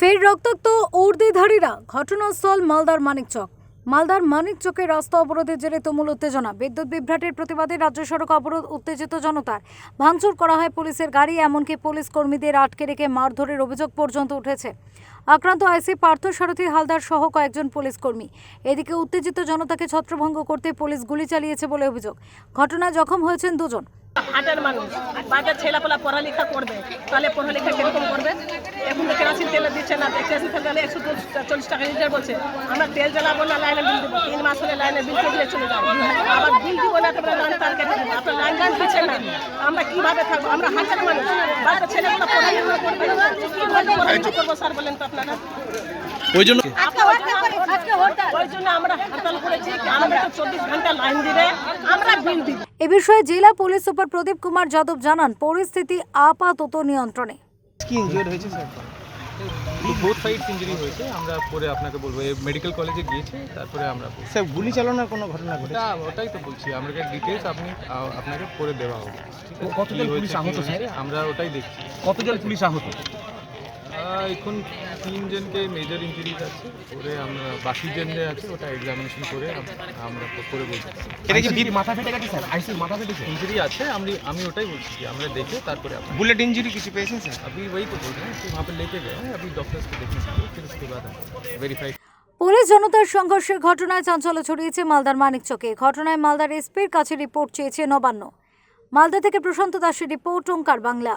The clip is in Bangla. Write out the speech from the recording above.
ফের রক্তাক্ত উর্দিধারীরা ঘটনাস্থল মালদার মানিকচক। মালদার মানিকচকে রাস্তা অবরোধের জেরে তুমুল উত্তেজনা। বিদ্যুৎ বিভ্রাটের প্রতিবাদে রাজ্য সড়ক অবরোধ উত্তেজিত জনতার। ভাঙচুর করা হয় পুলিশের গাড়ি, এমনকি পুলিশ কর্মীদের আটকে রেখে মারধরের অভিযোগ পর্যন্ত উঠেছে। আক্রান্ত আইসি পার্থ সারথী হালদার সহ কয়েকজন পুলিশ কর্মী। এদিকে উত্তেজিত জনতাকে ছত্রভঙ্গ করতে পুলিশ গুলি চালিয়েছে বলে অভিযোগ। ঘটনায় জখম হয়েছেন দুজন। হাটের মানুষ। বাজার ছেলেপেলা পড়ালেখা করবে। তাহলে পড়ালেখা কীরকম করবে এখন তো কেরাসিন তেল দিচ্ছে না তেল দিলে একশো চল্লিশ টাকা লিটার বলছে। আমরা তেল জ্বালাবো না লাইনে বিল দেবো। তিন মাস হলে লাইনে বিল দিয়ে চলে যাব। আবার বিল দিব না তোমরা লাইন তার কেটে দেবো। আপনার লাইন লাইন দিচ্ছে না। আমরা কীভাবে থাকব? আমরা হাটের মানুষ। পড়ালেখা করবে স্যার বলেন তো আপনারা? ওই জন্য ওই জন্য আমরা হরতাল করেছি। আমাদের তো চব্বিশ ঘণ্টা লাইন দিবে। আমরা বিল দিব। এ বিষয়ে জেলা পুলিশ সুপার প্রদীপ কুমার যাদব জানান পরিস্থিতি আপাতত নিয়ন্ত্রণে। কি হয়েছে স্যার? বোথ সাইডস ইঞ্জুরি হয়েছে আমরা পরে আপনাকে বলব মেডিকেল কলেজে গিয়েছে তারপরে আমরা। স্যার গুলি চালানোর কোনো ঘটনা ঘটেছে না ওটাই তো বলছি আমরা ডিটেলস আপনি আপনাকে পরে দেওয়া হবে? কতজন পুলিশ আহত, স্যার? আমরা ওটাই দেখছি কতজন পুলিশ আহত আহ, এখন তিনজনকে মেজর ইঞ্জুরিজ আছে পরে আমরা বাকি জনদের আছে ওটা এক্সামিনেশন করে আম- আমরা করে বলছি এটা কি আইসির মাথা ফেটে গেছে স্যার আইসির মাথা ফেটেছে ইঞ্জুরি আছে আমি আমি ওটাই বলছি যে আমরা দেখে তারপরে আপনার বুলেট ইঞ্জুরি কিছু পেয়েছেন স্যার अभी वही तो बोल रहे हैं कि वहाँ पे लेके गए हैं अभी डॉक्टर्स को देखने के लिए फिर उसके बाद वेरीफाई পুলিশ জনতার সংঘর্ষের ঘটনায় চাঞ্চল্য ছড়িয়েছে মালদার মানিকচকে ঘটনায় মালদার এসপির কাছে রিপোর্ট চেয়েছে নবান্ন মালদা থেকে প্রশান্ত দাসের রিপোর্ট ওঙ্কার বাংলা